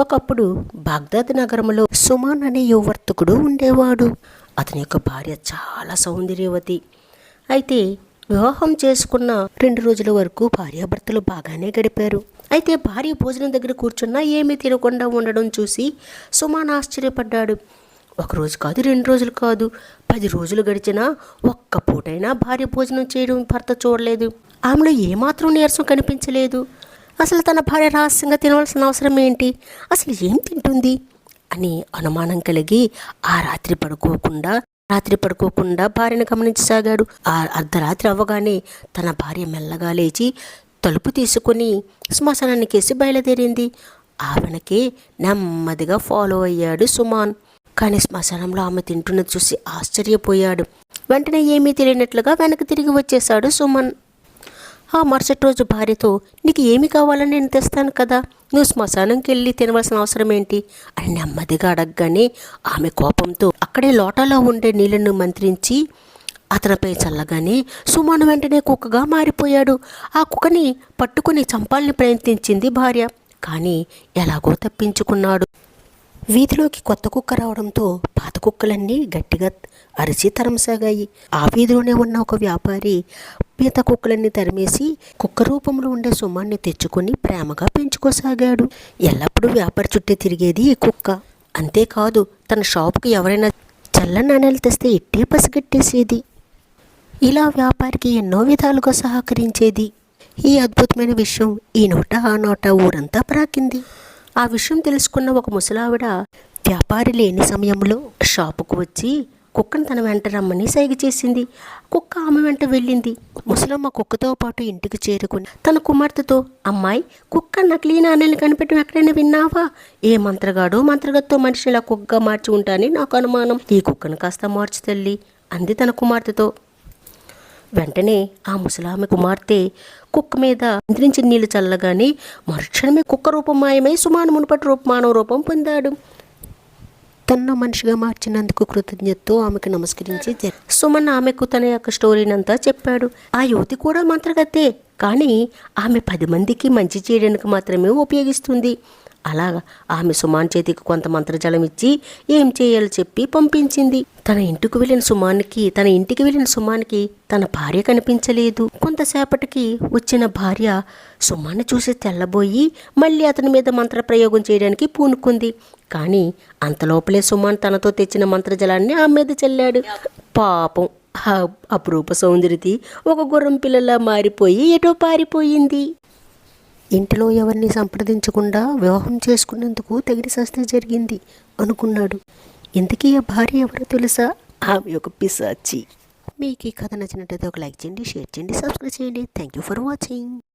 ఒకప్పుడు బాగ్దాద్ నగరంలో సుమాన్ అనే యువర్తకుడు ఉండేవాడు. అతని యొక్క భార్య చాలా సౌందర్యవతి. అయితే వివాహం చేసుకున్న రెండు రోజుల వరకు భార్యాభర్తలు బాగానే గడిపారు. అయితే భార్య భోజనం దగ్గర కూర్చున్నా ఏమీ తినకుండా ఉండడం చూసి సుమాన్ ఆశ్చర్యపడ్డాడు. ఒక రోజు కాదు రెండు రోజులు కాదు. పది రోజులు గడిచినా ఒక్క పూటైనా భార్య భోజనం చేయడం భర్త చూడలేదు. ఆమెలో ఏమాత్రం నీరసం కనిపించలేదు. అసలు తన భార్య రహస్యంగా తినవలసిన అవసరం ఏంటి? అసలు ఏం తింటుంది? అని అనుమానం కలిగి ఆ రాత్రి పడుకోకుండా రాత్రి పడుకోకుండా భార్యను గమనించసాగాడు. ఆ అర్ధరాత్రి అవ్వగానే తన భార్య మెల్లగా లేచి తలుపు తీసుకుని శ్మశానానికేసి బయలుదేరింది. ఆమెనకే నెమ్మదిగా ఫాలో అయ్యాడు సుమాన్. కానీ శ్మశానంలో ఆమె తింటున్నది చూసి ఆశ్చర్యపోయాడు. వెంటనే ఏమీ తెలియనట్లుగా వెనక్కి తిరిగి వచ్చేశాడు సుమన్. ఆ మరుసటి రోజు భార్యతో నీకు ఏమి కావాలని నేను తెస్తాను కదా? నువ్వు శ్మశానంకి వెళ్ళి తినవలసిన అవసరం ఏంటి? అని నెమ్మదిగా అడగగానే ఆమె కోపంతో అక్కడే లోటాలో ఉండే నీళ్ళను మంత్రించి అతనిపై చల్లగానే సుమాను వెంటనే కుక్కగా మారిపోయాడు. ఆ కుక్కని పట్టుకుని చంపాలని ప్రయత్నించింది భార్య. కానీ ఎలాగో తప్పించుకున్నాడు. వీధిలోకి కొత్త కుక్క రావడంతో కుక్కలన్నీ గట్టిగా అరిచి తరమసాగాయి. ఆ వీధిలోనే ఉన్న ఒక వ్యాపారి పీత కుక్కలన్నీ తరిమేసి కుక్క రూపంలో ఉండే సుమాన్ని తెచ్చుకొని ప్రేమగా పెంచుకోసాగాడు. ఎల్లప్పుడూ వ్యాపారి చుట్టే తిరిగేది ఈ కుక్క. అంతేకాదు తన షాప్కి ఎవరైనా చల్ల నాణ్యాలు తెస్తే ఇట్టే పసిగట్టేసేది. ఇలా వ్యాపారికి ఎన్నో విధాలుగా సహకరించేది. ఈ అద్భుతమైన విషయం ఈ నోట ఆ నోట ఊరంతా ప్రాకింది. ఆ విషయం తెలుసుకున్న ఒక ముసలావిడ వ్యాపారి లేని సమయంలో షాపుకు వచ్చి కుక్కను తన వెంట రమ్మని సైగ చేసింది. కుక్క ఆమె వెంట వెళ్ళింది. ముసలమ్మ కుక్కతో పాటు ఇంటికి చేరుకుని తన కుమార్తెతో అమ్మాయి కుక్క నకిలీ నాణ్యాలను కనిపెట్టడం ఎక్కడైనా విన్నావా? ఏ మంత్రగాడో మంత్రగత్తో మనిషిని ఇలా కుక్కగా మార్చి ఉంటానని నాకు అనుమానం. ఈ కుక్కను కాస్త మార్చి తల్లి అంది తన కుమార్తెతో. వెంటనే ఆ ముసలామె కుమార్తె కుక్క మీద నిద్రించి నీళ్ళు చల్లగానే మరుక్షణమే కుక్క రూపం మాయమై సుమాను మునుపటి రూప మానవ రూపం పొందాడు. తన్ను మనిషిగా మార్చినందుకు కృతజ్ఞతతో ఆమెకు నమస్కరించి సుమన్ ఆమెకు తన యొక్క స్టోరీనంతా చెప్పాడు. ఆ యువతి కూడా మంత్రగత్తే. కానీ ఆమె పది మందికి మంచి చేయడానికి మాత్రమే ఉపయోగిస్తుంది. అలాగా ఆమె సుమాన్ చేతికి కొంత మంత్రజలం ఇచ్చి ఏం చేయాలో చెప్పి పంపించింది. తన ఇంటికి వెళ్ళిన సుమాన్కి తన ఇంటికి వెళ్ళిన సుమాన్కి తన భార్య కనిపించలేదు. కొంతసేపటికి వచ్చిన భార్య సుమాన్ని చూసి తెల్లబోయి మళ్ళీ అతని మీద మంత్ర ప్రయోగం చేయడానికి పూనుకుంది. కానీ అంతలోపలే సుమాన్ తనతో తెచ్చిన మంత్రజలాన్ని ఆమె మీద చల్లాడు. పాపం అపురూప సౌందర్యతి ఒక గుర్రం పిల్లలా మారిపోయి ఎటో పారిపోయింది. ఇంటిలో ఎవరిని సంప్రదించకుండా వివాహం చేసుకున్నందుకు తగిన శాస్త్రం జరిగింది అనుకున్నాడు. ఇంతకీ ఆ భార్య ఎవరో తెలుసా? ఆమె ఒక పిశాచి. మీకు ఈ కథ నచ్చినట్టయితే ఒక లైక్ చేయండి షేర్ చేయండి సబ్స్క్రైబ్ చేయండి. Thank you for watching